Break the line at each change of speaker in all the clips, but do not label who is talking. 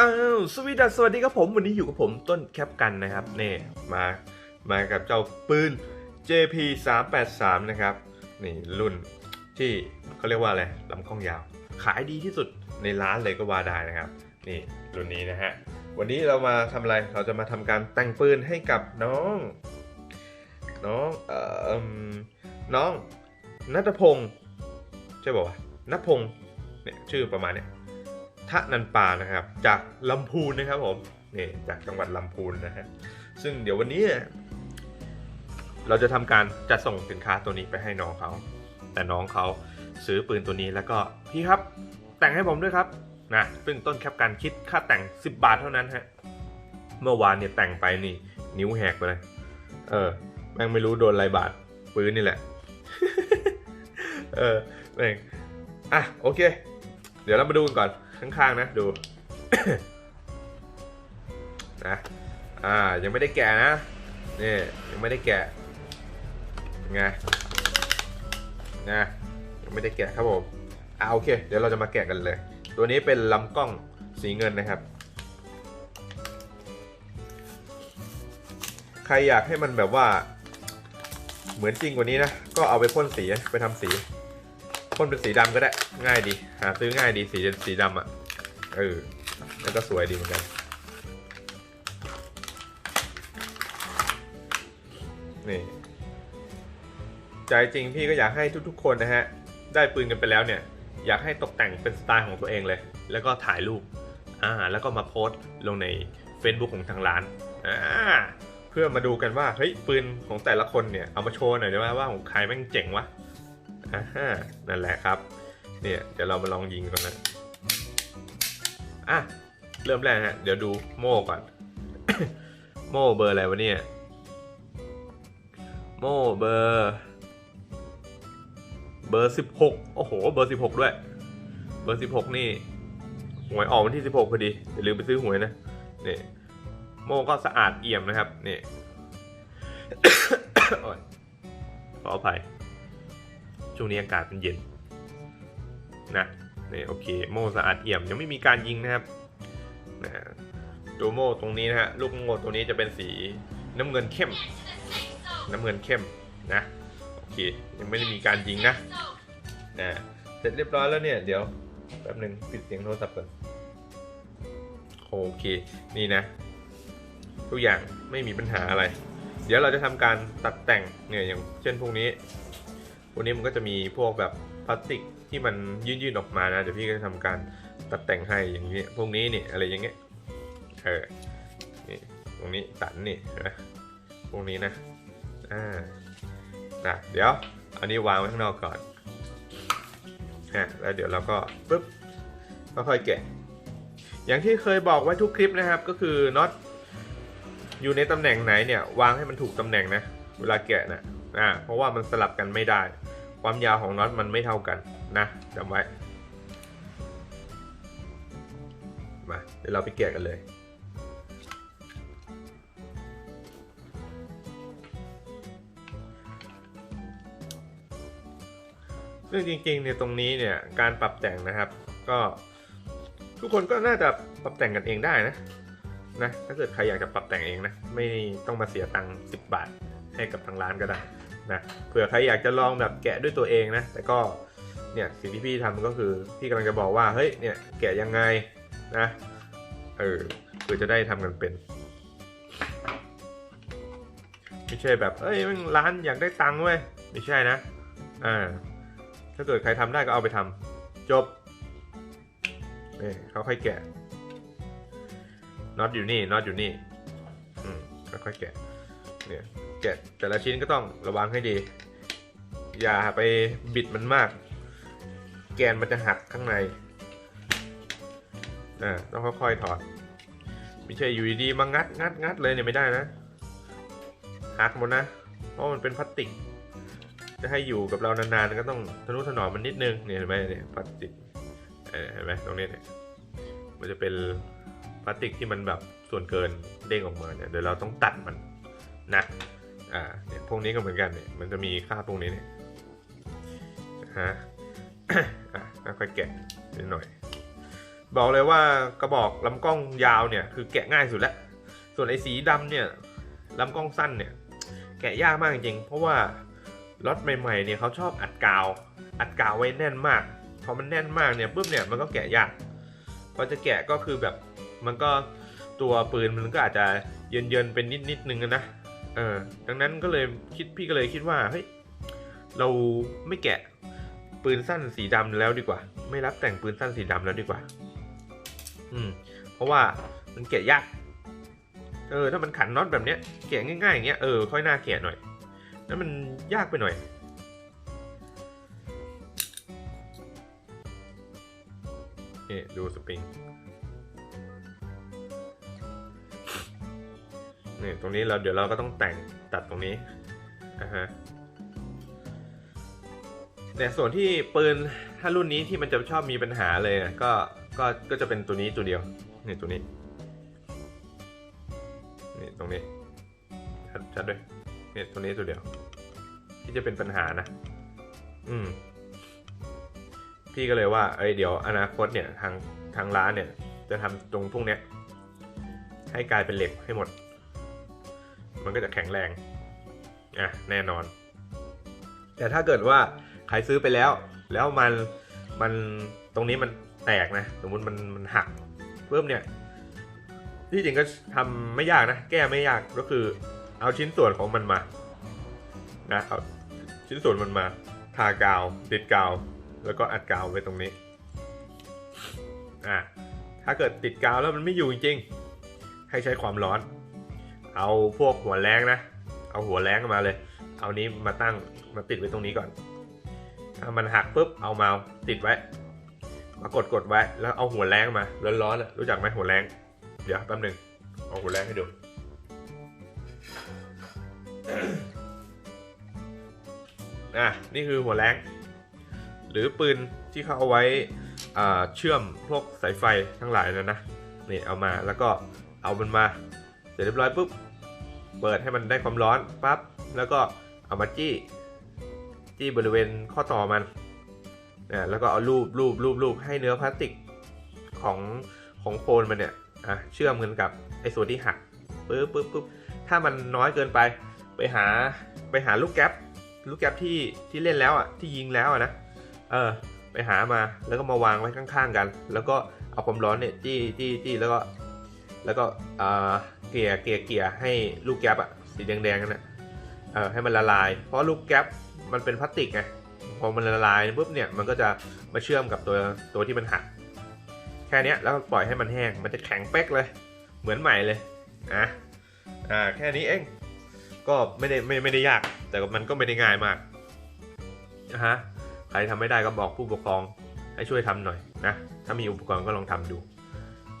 อ้าวสวีดัสสวัสดีครับผมวันนี้อยู่กับผมต้นแคปกันนะครับนี่มามากับเจ้าปืน JP 3 8 3นะครับนี่รุ่นที่เขาเรียกว่าอะไรลำกล้องยาว ขายดีที่สุดในร้านเลยก็ว่าได้นะครับ นี่รุ่นนี้นะฮะวันนี้เรามาทำอะไรเราจะมาทำการแต่งปืนให้กับน้อง น้องเอ่อน้องนัทพงศ์ใช่ป่าวะนัทพงศ์เนี่ยชื่อประมาณเนี้ย ทะนันปานะครับ จากลำพูนนะครับผมนี่จากจังหวัดลำพูนนะฮะซึ่งเดี๋ยววันนี้ เราจะทำการจัดส่งสินค้าตัวนี้ไปให้น้องเขาแต่น้องเขาซื้อปืนตัวนี้แล้วก็พี่ครับ แต่งให้ผมด้วยครับนะซึ่งต้นแคปการคิดค่าแต่ง 10 บาทเท่านั้นฮะเมื่อวานเนี่ยแต่งไปนี่ นิ้วแหกไปเลย เออ แม่งไม่รู้โดนอะไรบาทปืนนี่แหละ เออแม่งอะโอเค เดี๋ยวเรามาดูกันก่อน ข้างๆนะดูนะอ่ายังไม่ได้แกะนะนี่ยังไม่ได้แกะไงไงยังไม่ได้แกะครับผมอ่าโอเค เดี๋ยวเราจะมาแกะกันเลย ตัวนี้เป็นลำกล้องสีเงินนะครับ ใครอยากให้มันแบบว่า เหมือนจริงกว่านี้นะ ก็เอาไปพ่นสีไปทำสี พ่นเป็นสีดำก็ได้ ง่ายดี หาซื้อง่ายดีสีสีดำอะ เออ แล้วก็สวยดีเหมือนกัน นี่ ใจจริงพี่ก็อยากให้ทุกๆ คนนะฮะ ได้ปืนกันไปแล้วเนี่ย อยากให้ตกแต่งเป็นสไตล์ของตัวเองเลย แล้วก็ถ่ายรูป อ่า แล้วก็มาโพสต์ลงใน Facebook ของทางร้าน อ่าเพื่อมาดูกันว่า เฮ้ย ปืนของแต่ละคนเนี่ย เอามาโชว์หน่อยได้ไหมว่าของใครแม่งเจ๋งวะ อ่าฮะนั่นแหละครับ เนี่ยเดี๋ยวเรามาลองยิงกันนะ อะ เริ่มแรกฮะ เดี๋ยวดูโม่ก่อน โม่เบอร์อะไรวะเนี่ย โม่เบอร์ เบอร์สิบหกโอ้โห เบอร์สิบหกด้วย เบอร์สิบหกนี่ หวยออกวันที่สิบหกพอดี อย่าลืมไปซื้อหวยนะนี่โม่ก็สะอาดเอี่ยมนะครับ นี่ยขออภัย ช่วงนี้อากาศเป็นเย็นนะนี่โอเคโมสะอาดเอี่ยมยังไม่มีการยิงนะครับนะตัวโมตรงนี้นะฮะลูกโมตัวนี้จะเป็นสีน้ำเงินเข้ม น้ำเงินเข้มนะโอเคยังไม่ได้มีการยิงนะนะเสร็จเรียบร้อยแล้วเนี่ยเดี๋ยวแป๊บหนึ่งปิดเสียงโทรศัพท์ก่อนโอเคนี่นะ ทุกอย่างไม่มีปัญหาอะไร เดี๋ยวเราจะทำการตัดแต่งเนี่ยอย่างเช่นพวกนี้ วกนี้มันก็จะมีพวกแบบพลาสติกที่มันยื่นๆออกมานะ เดี๋ยวพี่ก็จะทำการตัดแต่งให้อย่างนี้ พวกนี้เนี่ยอะไรอย่างเงี้ย เออ นี่ตรงนี้ตันนี่นะพวกนี้นะ อ่านะเดี๋ยวอานี้วางไว้ข้างนอกก่อนฮะแล้วเดี๋ยวเราก็ปึ๊บค่อยๆแกะ อย่างที่เคยบอกไว้ทุกคลิปนะครับ ก็คือน็อตอยู่ในตำแหน่งไหนเนี่ย วางให้มันถูกตำแหน่งนะ เวลาแกะนะอ่าเพราะว่ามันสลับกันไม่ได้ ความยาวของน็อตมันไม่เท่ากันนะจำไว้ มาเดี๋ยวเราไปแกะกันเลยซึ่งจริงๆเนี่ยตรงนี้เนี่ยการปรับแต่งนะครับ ก็ทุกคนก็น่าจะปรับแต่งกันเองได้นะนะถ้าเกิดใครอยากจะปรับแต่งเองนะไม่ต้องมาเสียตังค์10 บาทให้กับทางร้านก็ได้ นะเผื่อใครอยากจะลองแบบแกะด้วยตัวเองนะ แต่ก็เนี่ยสิ่งที่พี่ทำก็คือพี่กำลังจะบอกว่าเฮ้ยเนี่ยแกะยังไงนะเออเพื่อจะได้ทำกันเป็นไม่ใช่แบบเอ้ยม่งร้านอยากได้ตังค์เว้ยไม่ใช่นะอ่าถ้าเกิดใครทำได้ก็เอาไปทำจบนี่เขาค่อยแกะน็อตอยู่นี่น็อตอยู่นี่อืมค่อยๆแกะเนี่ย กะแต่ละชิ้นก็ต้องระวังให้ดี อย่าไปบิดมันมาก แกนมันจะหักข้างในอ่าต้องค่อยๆถอด ไม่ใช่อยู่ดีๆมางัดงัดงัดเลยเนี่ยไม่ได้นะหักหมดนะ เพราะมันเป็นพลาสติก จะให้อยู่กับเรานานๆก็ต้องทะนุถนอมมันนิดนึงเนี่ยเห็นไหมเนี่ยพลาสติกเออเห็นไหมตรงนี้เนี่ยมันจะเป็นพลาสติกที่มันแบบส่วนเกินเด้งออกมาเนี่ยเดี๋ยวเราต้องตัดมันนะ อ่าเนี่ยพวกนี้ก็เหมือนกันเนี่ยมันจะมีค่าพวกนี้เนี่ยฮะอะค่อยๆแกะนิดหน่อย บอกเลยว่ากระบอกลำกล้องยาวเนี่ยคือแกะง่ายสุดแล้วส่วนไอ้สีดำเนี่ยลำกล้องสั้นเนี่ย แกะยากมากจริงเพราะว่าล็อตใหม่ๆเนี่ยเขาชอบอัดกาว อัดกาวไว้แน่นมากพอมันแน่นมากเนี่ยปุ๊บเนี่ยมันก็แกะยากพอจะแกะก็คือแบบมันก็ตัวปืนมันก็อาจจะเยินๆเป็นนิดนิดๆนึงนะ เออดังนั้นก็เลยคิดพี่ก็เลยคิดว่าเฮ้ยเราไม่แกะปืนสั้นสีดำแล้วดีกว่า ไม่รับแต่งปืนสั้นสีดำแล้วดีกว่า อืม เพราะว่ามันแกะยาก เออ ถ้ามันขันน็อตแบบเนี้ยแกะง่ายๆอย่างเงี้ยเออค่อยน่าแกะหน่อยแล้วมันยากไปหน่อย นี่ดูสปริง นี่ตรงนี้เราเดี๋ยวเราก็ต้องแต่งตัดตรงนี้นะฮะเนี่ยส่วนที่ปืนถ้ารุ่นนี้ที่มันจะชอบมีปัญหาเลยอะก็ก็ก็จะเป็นตัวนี้ตัวเดียวนี่ตัวนี้นี่ตรงนี้ชัดชัดด้วยนี่ตัวนี้ตัวเดียว ที่จะเป็นปัญหานะ อืม พี่ก็เลยว่าเอ้ยเดี๋ยวอนาคตเนี่ยทางทางร้านเนี่ย จะทำตรงพวกเนี้ยให้กลายเป็นเหล็กให้หมด มันก็จะแข็งแรงอะแน่นอน แต่ถ้าเกิดว่าใครซื้อไปแล้ว แล้วมันมันตรงนี้มันแตกนะสมมติมันมันหักเพิ่มเนี่ยที่จริงก็ทำไม่ยากนะ แก้ไม่ยากก็คือ เอาชิ้นส่วนของมันมานะเอาชิ้นส่วนมันมาทากาวติดกาว แล้วก็อัดกาวไว้ตรงนี้อะถ้าเกิดติดกาวแล้วมันไม่อยู่จริงให้ใช้ความร้อน เอาพวกหัวแรงนะ เอาหัวแรงมาเลย เอานี้มาตั้งมาติดไว้ตรงนี้ก่อน ถ้ามันหักปุ๊บเอามาติดไว้ มากดกดไว้ แล้วเอาหัวแรงมาร้อนๆอะรู้จักไหมหัวแรงเดี๋ยวแป๊บหนึ่งเอาหัวแรงให้ดูอะนี่คือหัวแรงหรือปืนที่เขาเอาไว้เชื่อมพวกสายไฟทั้งหลายนะนะนี่เอามาแล้วก็เอามันมา เสร็จเรียบร้อยปุ๊บ เปิดให้มันได้ความร้อนปั๊บแล้วก็เอามาจี้ จี้บริเวณข้อต่อมันนะแล้วก็เอารูปรูปรูปรูปให้เนื้อพลาสติกของของโคนมันเนี่ยอะเชื่อมกันกับไอ้ส่วนที่หักปึ๊บปึ๊บปึ๊บถ้ามันน้อยเกินไป ไปหาไปหาลูกแก๊ปลูกแก๊ปที่ที่เล่นแล้วอะที่ยิงแล้วอะนะเออไปหามาแล้วก็มาวางไว้ข้างๆกัน แล้วก็เอาความร้อนเนี่ยจี้จี้จี้แล้วก็ แล้วก็เกลี่ยเกลี่ยเกลี่ยให้ลูกแก๊ปอะสีแดงๆนั่นนะเออให้มันละลาย เพราะลูกแก๊ปมันเป็นพลาสติกไงพอมันละลายปุ๊บเนี่ยมันก็จะมาเชื่อมกับตัวตัวที่มันหักแค่นี้แล้วปล่อยให้มันแห้งมันจะแข็งเป๊กเลย เหมือนใหม่เลยอะอ่าแค่นี้เองก็ไม่ได้ไม่ไม่ได้ยาก แต่มันก็ไม่ได้ง่ายมากนะฮะใครทำไม่ได้ก็บอกผู้ปกครองให้ช่วยทำหน่อยนะถ้ามีอุปกรณ์ก็ลองทำดู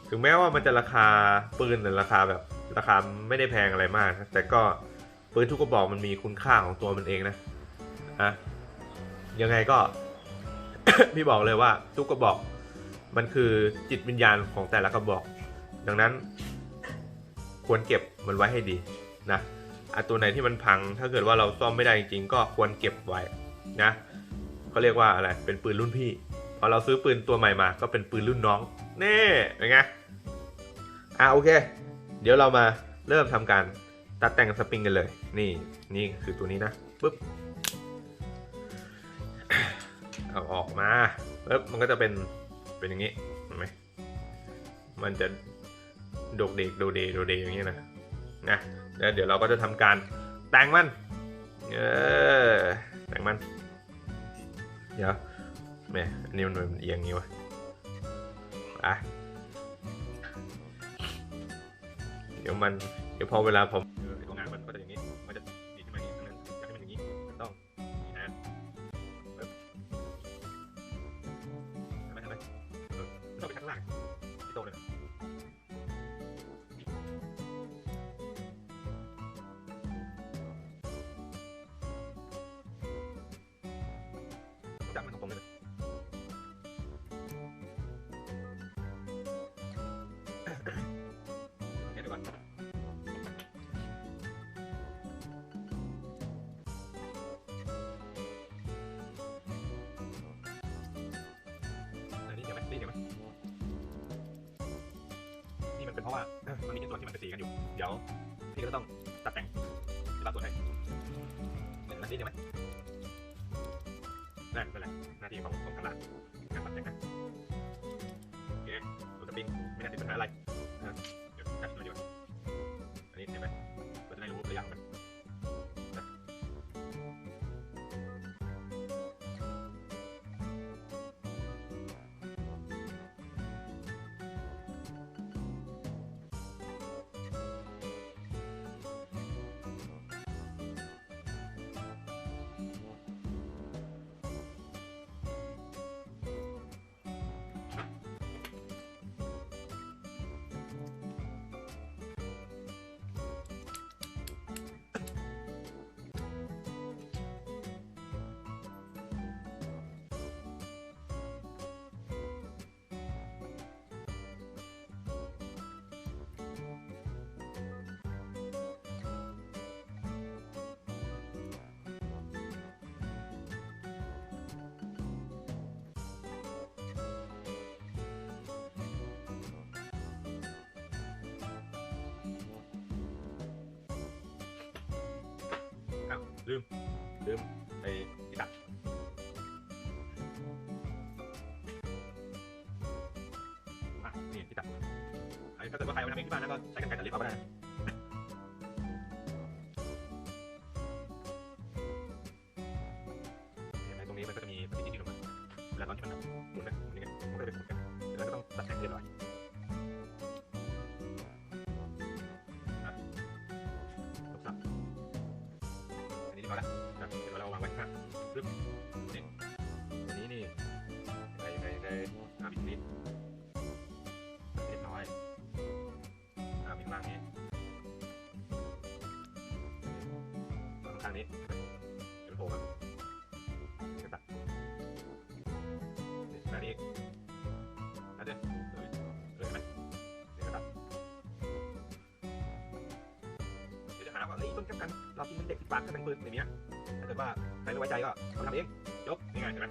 ถึงแม้ว่ามันจะราคาปืนแต่ราคาแบบราคาไม่ได้แพงอะไรมากนะแต่ก็ปืนทุกกระบอกมันมีคุณค่าของตัวมันเองนะอะยังไงก็ พี่บอกเลยว่า ทุกกระบอก มันคือจิตวิญญาณของแต่ละกระบอก ดังนั้น ควรเก็บมันไว้ให้ดีนะอะตัวไหนที่มันพัง ถ้าเกิดว่าเราซ่อมไม่ได้จริงๆก็ควรเก็บไว้นะก็เรียกว่าอะไรเป็นปืนรุ่นพี่พอเราซื้อปืนตัวใหม่มา ก็เป็นปืนรุ่นน้องเน่เป็นไง อะโอเค เดี๋ยวเรามาเริ่มทำการตัดแต่งสปริงกันเลย นี่นี่คือตัวนี้นะปุ๊บเอาออกมาแล้วมันก็จะเป็นเป็นอย่างนี้เห็นไหมมันจะโดกเด็กโดเดโดเดอย่างนี้นะนะแล้วเดี๋ยวเราก็จะทำการแต่งมันเออแต่งมันเดี๋ยวแม่อันนี้มันเป็นเอียงอย่างนี้วะอะ ดี๋ยวมันเดี๋ยวพอเวลาผม พี่ก็ต้องตัดแต่งรับส่วนให้เห็นมันดีใช่ไหมนั่นเป็นไรหน้าที่ของของทางร้านการตัดแต่งนะโอเคตัวสปริงไม่น่าติดปัญหาอะไรนะเดี๋ยวกัดมาดีกว่าอันนี้ใช่ไหมเราจะได้รู้ระยะมัน ลืม ลืมไอ้ที่ตัดอะนี่ที่ตัดไอ้ถ้าเกิดว่าใครเอาไปทำเองที่บ้านนะก็ใช้กันไกรตัดเล็บเอาก็ได้มตรงนี้มันก็จะมีปฏิทินที่ลงมาเวลาตอนที่มันหมุนนะหมุนยังไงมันก็จะเป็นหมุนกันแล้วก็ต้องตัดแต่งเรียบร้อยางนี้เห็นโผล่มาจะตัดนี่แบบนี้ตัดเดี๋ยวเลยเลยไหมเดี๋ยวก็ตัดเดี๋ยวจะหาว่าเฮ้ยต้นแก้วกัน เรากินเป็นเด็กติดปากก็เป็นปืดอย่างเงี้ยถ้าเกิดว่าใครไม่ไว้ใจก็ทำเองยกนี่ไงเห็นไหม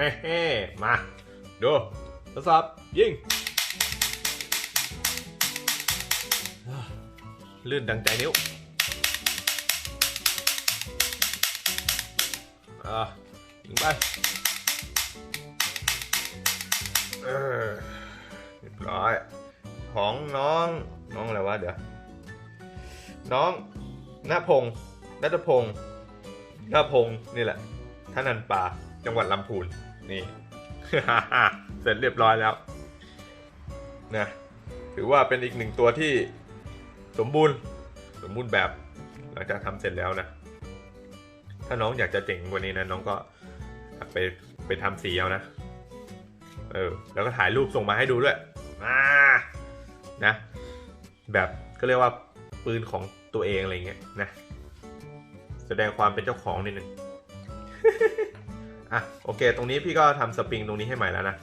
น่มา ดูทดสอบยิงลื่นดังใจนิ้วอ่ายิงไปเออเรียบร้อย ของน้อง น้องอะไรวะเดี๋ยว น้องณพงศ์นัทพงศ์ณพงศ์นี่แหละท่านันป่า จังหวัดลำพูน นี่ เสร็จเรียบร้อยแล้วนะถือว่าเป็นอีกหนึ่งตัวที่สมบูรณ์สมบูรณ์แบบหลังจากทำเสร็จแล้วนะ ถ้าน้องอยากจะเจ๋งกว่านี้นะน้องก็ไปไปทำสีเอานะเออแล้วก็ถ่ายรูปส่งมาให้ดูด้วยมานะแบบก็เรียกว่าปืนของตัวเองอะไรเงี้ยนะ แสดงความเป็นเจ้าของนิดนึง อะโอเค ตรงนี้พี่ก็ทำสปริงตรงนี้ให้ใหม่แล้วนะ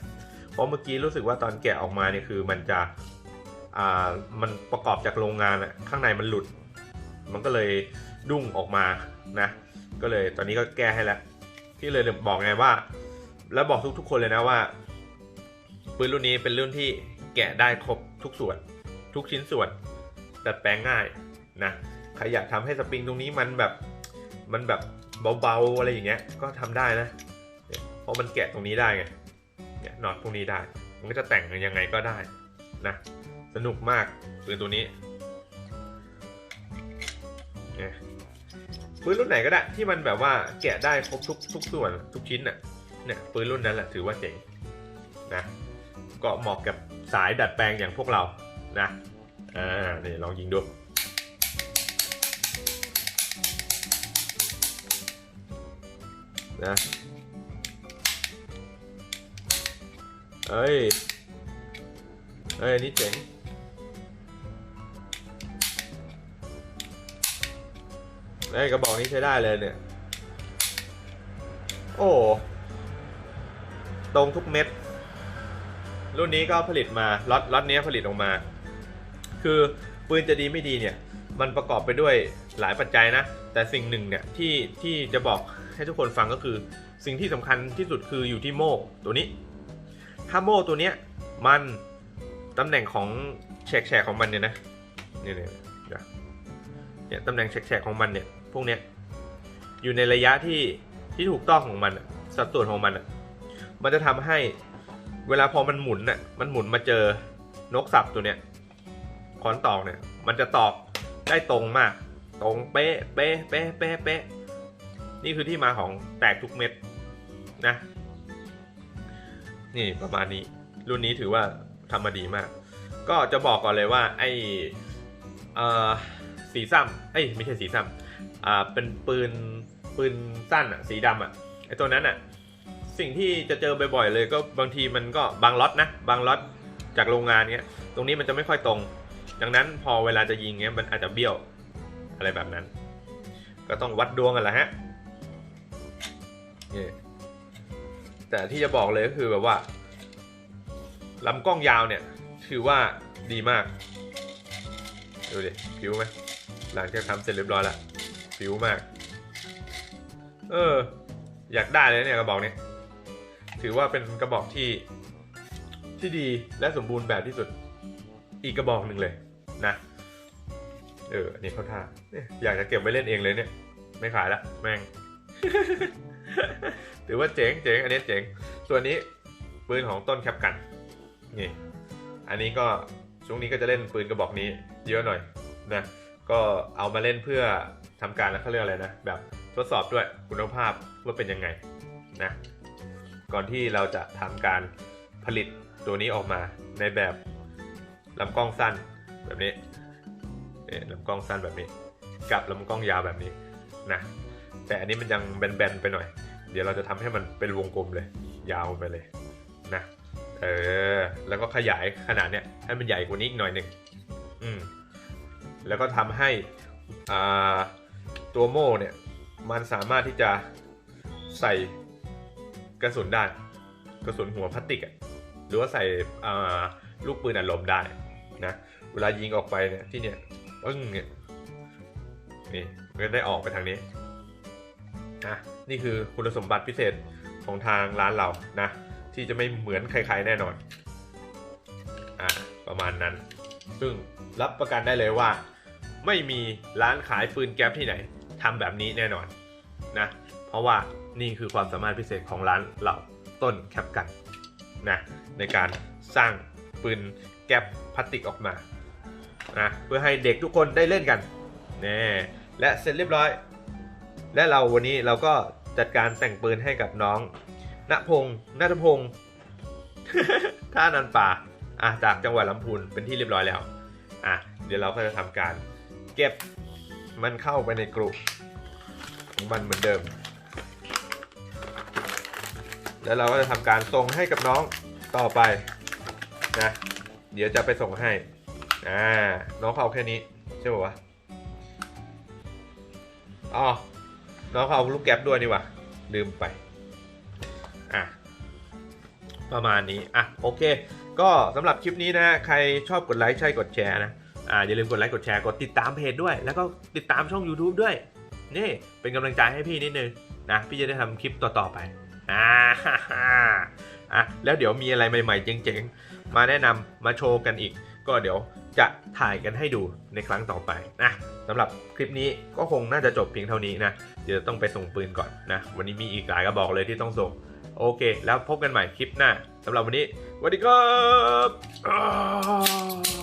เพราะเมื่อกี้รู้สึกว่าตอนแกะออกมาเนี่ยคือมันจะอ่ามันประกอบจากโรงงานอะข้างในมันหลุด มันก็เลยดุ้งออกมานะ ก็เลยตอนนี้ก็แก้ให้แล้วพี่เลยบอกไงว่า แล้วบอกทุกๆคนเลยนะว่าปืนรุ่นนี้เป็นรุ่นที่แกะได้ครบทุกส่วน ทุกชิ้นส่วนดัดแปลงง่ายนะใครอยากทำให้สปริงตรงนี้มันแบบมันแบบเบาๆอะไรอย่างเงี้ยก็ทำได้นะ ราะมันแกะตรงนี้ได้ไงเนี่ยน็อตพวกนี้ได้ มันก็จะแต่งยังไงก็ได้นะสนุกมากปืนตัวนี้เนี่ยปืนรุ่นไหนก็ได้ที่มันแบบว่าแกะได้ครบทุกทุกส่วนทุกชิ้นน่ะเนี่ยปืนรุ่นนั้นแหละถือว่าเจ๋งนะก็เหมาะกับสายดัดแปลงอย่างพวกเรานะอ่านี่ลองยิงดูนะ เอ้ย เอ้ยนี่เจ๋ง เอ้ยกระบอกนี้ใช้ได้เลยเนี่ย โอ้ ตรงทุกเม็ด รุ่นนี้ก็ผลิตมาล็อตล็อตนี้ผลิตออกมา คือปืนจะดีไม่ดีเนี่ย มันประกอบไปด้วยหลายปัจจัยนะ แต่สิ่งหนึ่งเนี่ยที่ที่จะบอกให้ทุกคนฟังก็คือ สิ่งที่สำคัญที่สุดคืออยู่ที่โม่ตัวนี้ ถ้าโม่ตัวเนี้ยมันตำแหน่งของแฉกแฉกของมันเนี่ยนะเนี่ยเนี่ยเนี่ยตำแหน่งแฉกแฉกของมันเนี่ยพวกเนี้ยอยู่ในระยะที่ที่ถูกต้องของมันสัดส่วนของมันอะมันจะทำให้เวลาพอมันหมุนน่ะมันหมุนมาเจอนกสับตัวเนี้ยคอนตอกเนี่ย มันจะตอกได้ตรงมาก ตรงเป๊ะเป๊ะเป๊ะเป๊ะเป๊ะนี่คือที่มาของแตกทุกเม็ดนะ นี่ประมาณนี้ รุ่นนี้ถือว่าทำมาดีมาก ก็จะบอกก่อนเลยว่าไอ่สีซ้ำเอ้ยไม่ใช่สีซ้ำอ่าเป็นปืนปืนสั้นอะสีดำอะไอ้ตัวนั้นอะสิ่งที่จะเจอบ่อยๆเลยก็บางทีมันก็บางล็อตนะบางล็อตจากโรงงานเนี้ย ตรงนี้มันจะไม่ค่อยตรง ดังนั้นพอเวลาจะยิงเนี้ยมันอาจจะเบี้ยวอะไรแบบนั้น ก็ต้องวัดดวงกันแหละฮะนี่ แต่ที่จะบอกเลยก็คือแบบว่าลำกล้องยาวเนี่ยถือว่าดีมาก ดูดิผิวไหมหลังจากทำเสร็จเรียบร้อยแล้วผิวมาก เออ อยากได้เลยเนี่ยกระบอกนี้ถือว่าเป็นกระบอกที่ที่ดีและสมบูรณ์แบบที่สุดอีกกระบอกหนึ่งเลยนะ เอออันนี้เขาท่าเนี่ยอยากจะเก็บไว้เล่นเองเลยเนี่ย ไม่ขายละแม่ง ถือว่าเจ๋งเจ๋งอันนี้เจ๋ง ส่วนนี้ปืนของต้นแคปกัน นี่ อันนี้ก็ช่วงนี้ก็จะเล่นปืนกระบอกนี้ เยอะหน่อยนะ ก็เอามาเล่นเพื่อทำการแล้วเขาเรียกอะไรนะ แบบทดสอบด้วยคุณภาพว่าเป็นยังไงนะ ก่อนที่เราจะทำการผลิตตัวนี้ออกมาในแบบลำกล้องสั้นแบบนี้นี่ลำกล้องสั้นแบบนี้ กับลำกล้องยาวแบบนี้นะ แต่อันนี้มันยังแบนๆไปหน่อย เดี๋ยวเราจะทำให้มันเป็นวงกลมเลย ยาวไปเลยนะเออแล้วก็ขยายขนาดเนี้ยให้มันใหญ่กว่านี้อีกหน่อยหนึ่งอืมแล้วก็ทำให้อ่าตัวโม่เนี่ยมันสามารถที่จะใส่กระสุนได้กระสุนหัวพลาสติกอะหรือว่าใส่อ่าลูกปืนอัดลมได้นะเวลายิงออกไปเนี่ยที่เนี่ยปึ้งเนี่ยนี่มันก็ได้ออกไปทางนี้อะ นี่คือคุณสมบัติพิเศษของทางร้านเรานะ ที่จะไม่เหมือนใครๆแน่นอน อ่า ประมาณนั้น ซึ่งรับประกันได้เลยว่า ไม่มีร้านขายปืนแก๊ปที่ไหนทำแบบนี้แน่นอนนะ เพราะว่านี่คือความสามารถพิเศษของร้านเราต้นแคปกันนะในการสร้างปืนแก๊ปพลาสติกออกมานะเพื่อให้เด็กทุกคนได้เล่นกันนี่และเสร็จเรียบร้อย และเราวันนี้เราก็ จัดการแต่งปืนให้กับน้องณพงศ์ณทพงศ์ท่านันป่าอะจากจังหวัดลำพูนเป็นที่เรียบร้อยแล้วอะเดี๋ยวเราก็จะทำการ เก็บมันเข้าไปในกลุ่มของมันเหมือนเดิม แล้วเราก็จะทำการส่งให้กับน้องต่อไปนะเดี๋ยวจะไปส่งให้อ่าน้องเขาแค่นี้ใช่ป่าวะอ๋อ น้องเขาเอาลูกแก๊ปด้วยนี่วะลืมไปอะประมาณนี้อะโอเค ก็สำหรับคลิปนี้นะฮะใครชอบกดไลค์ใช่กดแชร์นะอ่าอย่าลืมกดไลค์กดแชร์กดติดตามเพจด้วย แล้วก็ติดตามช่อง YouTube ด้วย นี่เป็นกำลังใจให้พี่นิดนึงนะพี่จะได้ทำคลิปต่อๆไปอ่าอะแล้วเดี๋ยวมีอะไรใหม่ๆเจ๋งๆ มาแนะนำมาโชว์กันอีก ก็เดี๋ยวจะถ่ายกันให้ดูในครั้งต่อไปนะสำหรับคลิปนี้ก็คงน่าจะจบเพียงเท่านี้นะ เดี๋ยวต้องไปส่งปืนก่อนนะ วันนี้มีอีกหลายกระบอกเลยที่ต้องส่ง โอเค แล้วพบกันใหม่คลิปหน้าสำหรับวันนี้สวัสดีครับ